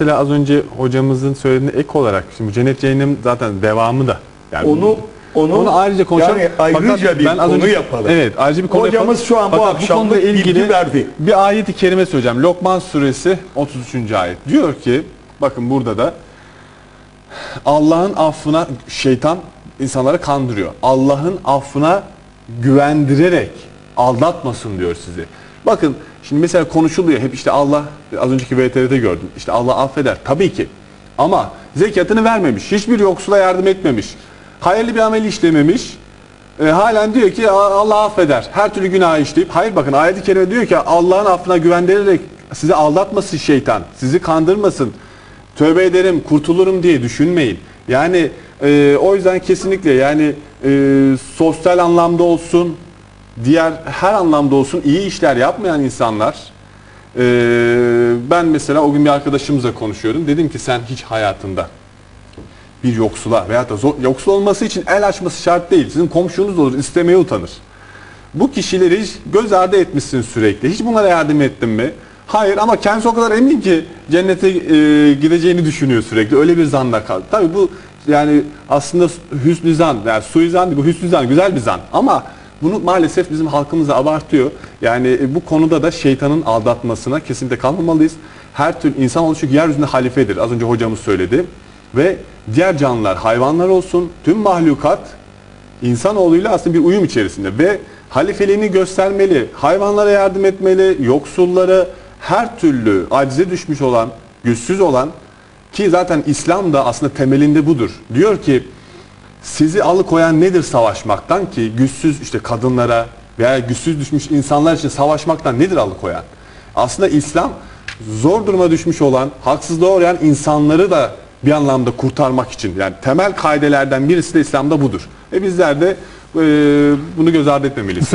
Mesela az önce hocamızın söylediğine ek olarak şimdi bu cennet cehennem zaten devamı da. Yani Onu onu, onu ayrıca konuşalım. Yani ayrıca Fakat bir ben konu önce- yapalım. Evet, ayrıca bir konu Hocamız yapalım. şu an bu Fakat akşamlık konuyla bilgi verdi. Bir ayet-i kerime söyleyeceğim. Lokman suresi 33. ayet. Diyor ki bakın burada da Allah'ın affına şeytan insanları kandırıyor. Allah'ın affına güvendirerek aldatmasın diyor sizi. Bakın şimdi mesela konuşuluyor hep işte Allah az önceki VTR'de gördüm. İşte Allah affeder tabii ki. Ama zekatını vermemiş. Hiçbir yoksula yardım etmemiş. Hayırlı bir amel işlememiş. E, halen diyor ki "A- Allah affeder. Her türlü günah işleyip. Hayır bakın ayet-i kerime diyor ki Allah'ın affına güvendirerek sizi aldatmasın şeytan. Sizi kandırmasın. Tövbe ederim, kurtulurum diye düşünmeyin. Yani e, o yüzden kesinlikle yani e, sosyal anlamda olsun, diğer her anlamda olsun iyi işler yapmayan insanlar e, ben mesela o gün bir arkadaşımızla konuşuyordum. Dedim ki sen hiç hayatında bir yoksula veyahut da zor, yoksul olması için el açması şart değil. Sizin komşunuz olur, istemeye utanır. Bu kişileri göz ardı etmişsin sürekli. Hiç bunlara yardım ettin mi? Hayır ama kendisi o kadar emin ki cennete e, gideceğini düşünüyor sürekli. Öyle bir zanla kaldı. Tabii bu yani aslında hüsnü zan, yani suizan değil bu hüsnü zan, güzel bir zan. Ama bunu maalesef bizim halkımız da abartıyor. Yani e, bu konuda da şeytanın aldatmasına kesinlikle kalmamalıyız. Her türlü insan çünkü yeryüzünde halifedir. Az önce hocamız söyledi. Ve diğer canlılar, hayvanlar olsun, tüm mahlukat insanoğluyla aslında bir uyum içerisinde ve halifeliğini göstermeli, hayvanlara yardım etmeli, yoksullara her türlü acize düşmüş olan, güçsüz olan ki zaten İslam da aslında temelinde budur. Diyor ki sizi alıkoyan nedir savaşmaktan ki güçsüz işte kadınlara veya güçsüz düşmüş insanlar için savaşmaktan nedir alıkoyan? Aslında İslam zor duruma düşmüş olan, haksızlığa uğrayan insanları da bir anlamda kurtarmak için yani temel kaidelerden birisi de İslam'da budur. Ve bizler de e, bunu göz ardı etmemeliyiz.